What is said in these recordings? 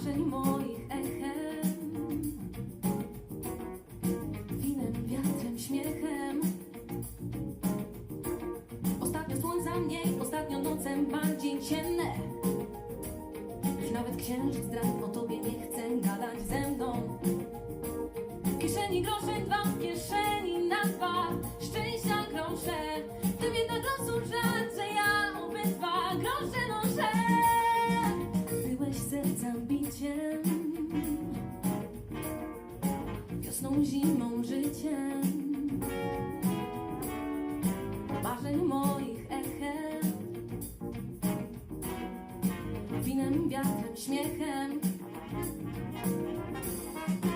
marzeń moich echem, winem, wiatrem, śmiechem. Ostatnio słońca mniej, ostatnio nocem bardziej ciemne. Już nawet księżyc zdrad o tobie zimą, życiem. Marzeń moich echem, winem, wiatrem, śmiechem.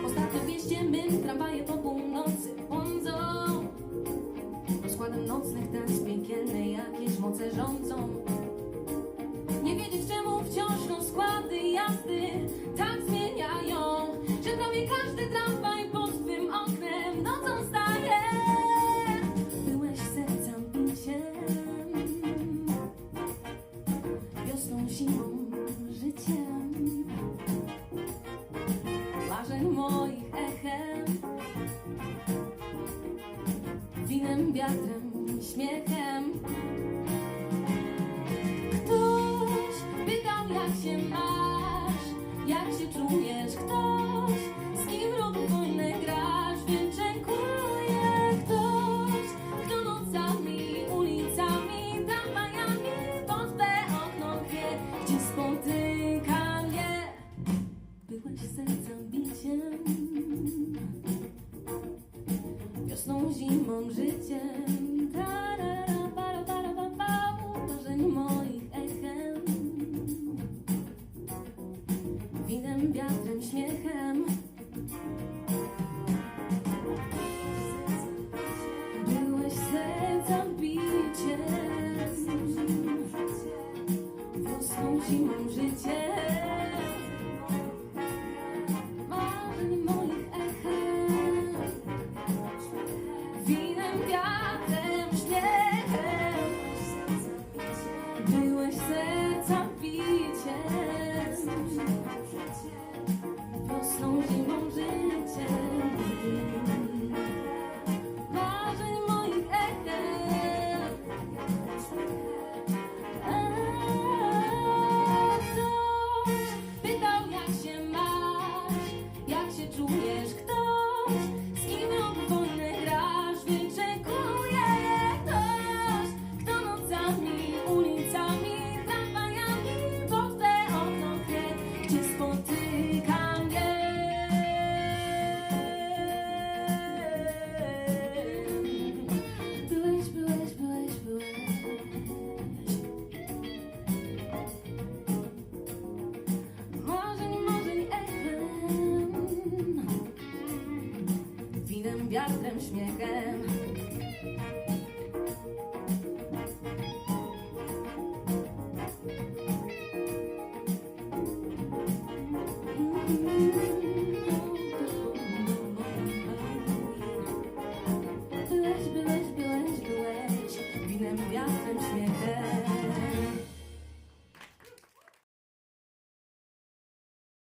Ostatnio w mieście mym tramwaje Wiosną, zimą, życiem marzeń moich echem, winem, wiatrem, śmiechem. Ktoś pytał, jak się masz, jak się czujesz. Ktoś, Wiatrem, śmiechem